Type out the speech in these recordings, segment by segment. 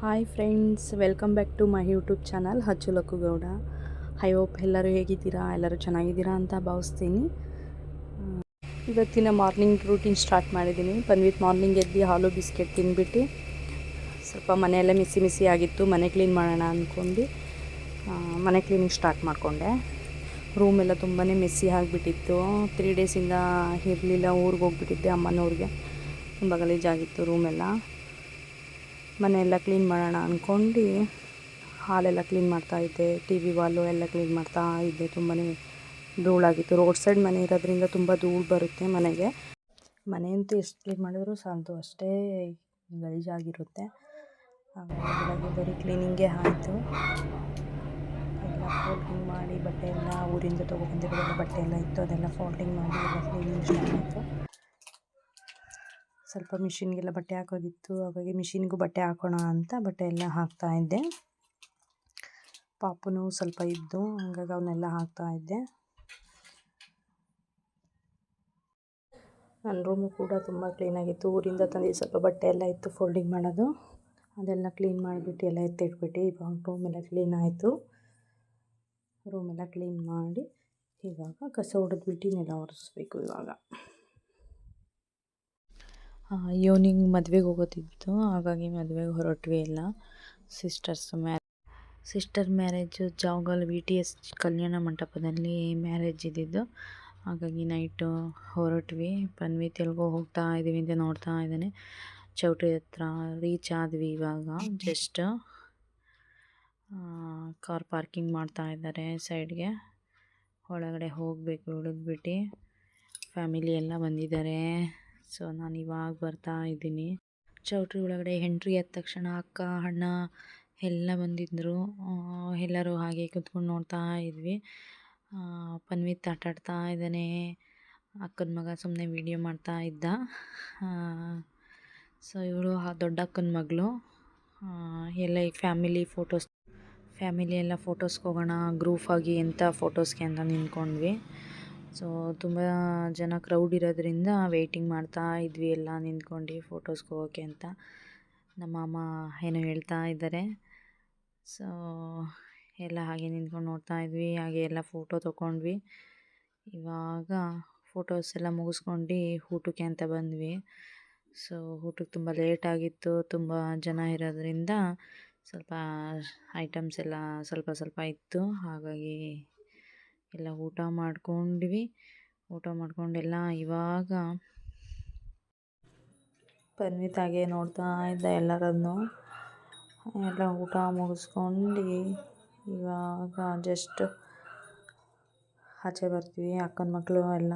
Hi friends welcome back to my YouTube channel Hachchu Lakku Gowda I hope ಎಲ್ಲರೂ ಹೇಗಿದ್ದೀರಾ? ಎಲ್ಲರೂ ಚೆನ್ನಾಗಿದ್ದೀರಾ ಅಂತ ಭಾವಿಸ್ತೀನಿ. ಇವತ್ತಿನ ಮಾರ್ನಿಂಗ್ ರೂಟೀನ್ ಸ್ಟಾರ್ಟ್ ಮಾಡಿದ್ದೀನಿ. ಪನ್ವಿತ್ ಮಾರ್ನಿಂಗ್ ಎದ್ದು ಹಾಲು ಬಿಸ್ಕೆಟ್ ತಿಂದ್ಬಿಟ್ಟು ಸ್ವಲ್ಪ ಮನೆಯಲ್ಲೇ ಮಿಸಿ ಮಿಸಿ ಆಗಿತ್ತು, ಮನೆ ಕ್ಲೀನ್ ಮಾಡೋಣ ಅಂದ್ಕೊಂಡು ಮನೆ ಕ್ಲೀನಿಂಗ್ ಸ್ಟಾರ್ಟ್ ಮಾಡಿಕೊಂಡೆ. ರೂಮೆಲ್ಲ ತುಂಬಾ ಮೆಸ್ಸಿ ಆಗಿಬಿಟ್ಟಿತ್ತು. ತ್ರೀ ಡೇಸಿಂದ ಇರಲಿಲ್ಲ, ಊರಿಗೆ ಹೋಗ್ಬಿಟ್ಟಿದ್ದೆ ಅಮ್ಮನವ್ರಿಗೆ. ತುಂಬ ಗಲೀಜಾಗಿತ್ತು ರೂಮೆಲ್ಲ ಮನೆಯೆಲ್ಲ ಕ್ಲೀನ್ ಮಾಡೋಣ ಅಂದ್ಕೊಂಡು ಹಾಲೆಲ್ಲ ಕ್ಲೀನ್ ಮಾಡ್ತಾಯಿದ್ದೆ ಟಿ ವಿ ವಾಲು ಎಲ್ಲ ಕ್ಲೀನ್ ಮಾಡ್ತಾ ಇದ್ದೆ. ತುಂಬಾ ಧೂಳಾಗಿತ್ತು. ರೋಡ್ ಸೈಡ್ ಮನೆ ಇರೋದ್ರಿಂದ ತುಂಬ ಧೂಳು ಬರುತ್ತೆ ಮನೆಗೆ. ಮನೆಯಂತೂ ಎಷ್ಟು ಕ್ಲೀನ್ ಮಾಡಿದ್ರು ಸಾಲದು ಅಷ್ಟೇ ಗಲೀಜಾಗಿರುತ್ತೆ. ಹಾಗಾಗಿ ಬರೀ ಕ್ಲೀನಿಂಗೇ ಆಯಿತು. ಎಲ್ಲ ಫೋಲ್ಡಿಂಗ್ ಮಾಡಿ ಬಟ್ಟೆ ಎಲ್ಲ ಊರಿಂದ ತೊಗೊಬಂದಿರೋದೆಲ್ಲ ಬಟ್ಟೆ ಎಲ್ಲ ಇತ್ತು. ಅದೆಲ್ಲ ಫೋಲ್ಡಿಂಗ್ ಮಾಡಿ ಎಲ್ಲ ಕ್ಲೀನಿಂಗ್ ಸ್ಟಾರ್ಟ್ ಆಯಿತು. ಸ್ವಲ್ಪ ಮಿಷಿನ್ಗೆಲ್ಲ ಬಟ್ಟೆ ಹಾಕೋದಿತ್ತು ಹಾಗಾಗಿ ಮಿಷಿನ್ಗೂ ಬಟ್ಟೆ ಹಾಕೋಣ ಅಂತ ಬಟ್ಟೆ ಎಲ್ಲ ಹಾಕ್ತಾ ಇದ್ದೆ. ಪಾಪುನು ಸ್ವಲ್ಪ ಇದ್ದು, ಹಂಗಾಗಿ ಅವನ್ನೆಲ್ಲ ಹಾಕ್ತಾ ಇದ್ದೆ. ನನ್ನ ರೂಮು ಕೂಡ ತುಂಬ ಕ್ಲೀನಾಗಿತ್ತು ಊರಿಂದ ತಂದಿದ್ದು ಸ್ವಲ್ಪ ಬಟ್ಟೆ ಎಲ್ಲ ಇತ್ತು ಫೋಲ್ಡಿಂಗ್ ಮಾಡೋದು. ಅದೆಲ್ಲ ಕ್ಲೀನ್ ಮಾಡಿಬಿಟ್ಟು ಎಲ್ಲ ಎತ್ತಿಟ್ಬಿಟ್ಟು ಇವಾಗ ರೂಮೆಲ್ಲ ಕ್ಲೀನ್ ಆಯಿತು. ರೂಮೆಲ್ಲ ಕ್ಲೀನ್ ಮಾಡಿ ಇವಾಗ ಕಸ ಹೊಡೆದ್ಬಿಟ್ಟು ನೆಲ ಒರೆಸ್ಬೇಕು ಇವಾಗ. ಈವ್ನಿಂಗ್ ಮದುವೆಗೆ ಹೋಗೋದಿತ್ತು, ಹಾಗಾಗಿ ಮದುವೆಗೆ ಹೊರಟ್ವಿ ಎಲ್ಲ sisters marriage sister marriage Javagal V T S ಕಲ್ಯಾಣ ಮಂಟಪದಲ್ಲಿ ಮ್ಯಾರೇಜ್ ಇದ್ದಿದ್ದು. ಹಾಗಾಗಿ ನೈಟು ಹೊರಟ್ವಿ. ಪನ್ವಿ ತೆಲುಗು ಹೋಗ್ತಾ ಇದ್ದೀವಿ ಅಂತ ನೋಡ್ತಾ ಇದ್ದಾನೆ. ಚೌಟ್ರಿ ಹತ್ರ ರೀಚ್ ಆದ್ವಿ ಇವಾಗ ಜಸ್ಟ್ ಕಾರ್ ಪಾರ್ಕಿಂಗ್ ಮಾಡ್ತಾ ಇದ್ದಾರೆ ಸೈಡ್ಗೆ ಒಳಗಡೆ ಹೋಗಬೇಕು, ಹುಡುಗ್ಬಿಟ್ಟು. ಫ್ಯಾಮಿಲಿ ಎಲ್ಲ ಬಂದಿದ್ದಾರೆ. ಸೊ ನಾನು ಇವಾಗ ಬರ್ತಾ ಇದ್ದೀನಿ. ಚೌಟ್ರಿ ಒಳಗಡೆ ಎಂಟ್ರಿ ಆದ ತಕ್ಷಣ ಅಕ್ಕ, ಅಣ್ಣ ಎಲ್ಲ ಬಂದಿದ್ದರು ಎಲ್ಲರೂ ಹಾಗೆ ಕುತ್ಕೊಂಡು ನೋಡ್ತಾ ಇದ್ವಿ. ಪನ್ವಿತ್ ಆಟ ಆಡ್ತಾ ಇದ್ದಾನೆ. ಅಕ್ಕನ ಮಗ ಸುಮ್ಮನೆ ವೀಡಿಯೋ ಮಾಡ್ತಾ ಇದ್ದ. ಸೊ ಇವಳು ದೊಡ್ಡ ಅಕ್ಕನ ಮಗಳು. ಎಲ್ಲ ಈಗ ಫ್ಯಾಮಿಲಿ ಫೋಟೋಸ್ ಫ್ಯಾಮಿಲಿ ಎಲ್ಲ ಫೋಟೋಸ್ಗೆ ಹೋಗೋಣ ಗ್ರೂಫಾಗಿ ಎಂಥ ಫೋಟೋಸ್ಗೆ ಅಂತ ನಿಂತ್ಕೊಂಡ್ವಿ. ಸೊ ತುಂಬ ಜನ ಕ್ರೌಡ್ ಇರೋದ್ರಿಂದ ವೆಯ್ಟಿಂಗ್ ಮಾಡ್ತಾ ಇದ್ವಿ, ಎಲ್ಲ ನಿಂತ್ಕೊಂಡು ಫೋಟೋಸ್ಗೆ ಹೋಗೋಕ್ಕೆ ಅಂತ. ನಮ್ಮ ಅಮ್ಮ ಏನೋ ಹೇಳ್ತಾ ಇದ್ದಾರೆ. ಸೊ ಎಲ್ಲ ಹಾಗೆ ನಿಂತ್ಕೊಂಡು ನೋಡ್ತಾ ಇದ್ವಿ, ಹಾಗೆ ಎಲ್ಲ ಫೋಟೋ ತೊಗೊಂಡ್ವಿ ಇವಾಗ ಫೋಟೋಸ್ ಎಲ್ಲ ಮುಗಿಸ್ಕೊಂಡು ಊಟಕ್ಕೆ ಅಂತ ಬಂದ್ವಿ. ಸೊ ಊಟಕ್ಕೆ ತುಂಬ ಲೇಟ್ ಆಗಿತ್ತು, ತುಂಬ ಜನ ಇರೋದ್ರಿಂದ ಸ್ವಲ್ಪ ಐಟಮ್ಸ್ ಎಲ್ಲ ಸ್ವಲ್ಪ ಸ್ವಲ್ಪ ಇತ್ತು. ಹಾಗಾಗಿ ಎಲ್ಲ ಊಟ ಮಾಡ್ಕೊಂಡ್ವಿ. ಊಟ ಮಾಡ್ಕೊಂಡೆಲ್ಲ ಇವಾಗ ಪನ್ವಿತ್ ಹಾಗೆ ನೋಡ್ತಾ ಇದ್ದ ಎಲ್ಲರನ್ನು. ಎಲ್ಲ ಊಟ ಮುಗಿಸ್ಕೊಂಡು ಇವಾಗ ಜಸ್ಟ್ ಆಚೆ ಬರ್ತೀವಿ. ಅಕ್ಕನ ಮಕ್ಕಳು ಎಲ್ಲ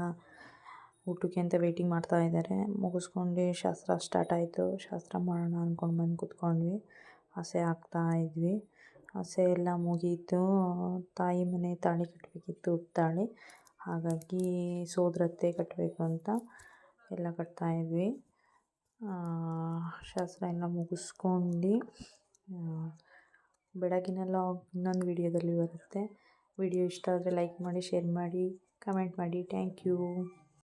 ಊಟಕ್ಕೆ ಅಂತ ವೇಟಿಂಗ್ ಮಾಡ್ತಾ ಇದ್ದಾರೆ. ಮುಗಿಸ್ಕೊಂಡು ಶಾಸ್ತ್ರ ಸ್ಟಾರ್ಟ್ ಆಯಿತು. ಶಾಸ್ತ್ರ ಮಾಡೋಣ ಅಂದ್ಕೊಂಡು ಬಂದು ಕೂತ್ಕೊಂಡ್ವಿ. ಆಸೆ ಆಗ್ತಾ ಇದ್ವಿ. ಹಸೆ ಎಲ್ಲ ಮುಗೀತು. ತಾಯಿ ಮನೆ ತಾಳಿ ಕಟ್ಟಬೇಕಿತ್ತು ತಾಳಿ ಹಾಗಾಗಿ ಸೋದರತ್ತೆ ಕಟ್ಟಬೇಕು ಅಂತ ಎಲ್ಲ ಕಟ್ತಾಯಿದ್ವಿ ಶಾಸ್ತ್ರ ಎಲ್ಲ ಮುಗಿಸ್ಕೊಂಡು ಲಾಗ್ ಇನ್ನೊಂದು ವಿಡಿಯೋದಲ್ಲಿ ಬರುತ್ತೆ. ವಿಡಿಯೋ ಇಷ್ಟ ಆದರೆ ಲೈಕ್ ಮಾಡಿ, ಶೇರ್ ಮಾಡಿ, ಕಮೆಂಟ್ ಮಾಡಿ. Thank you.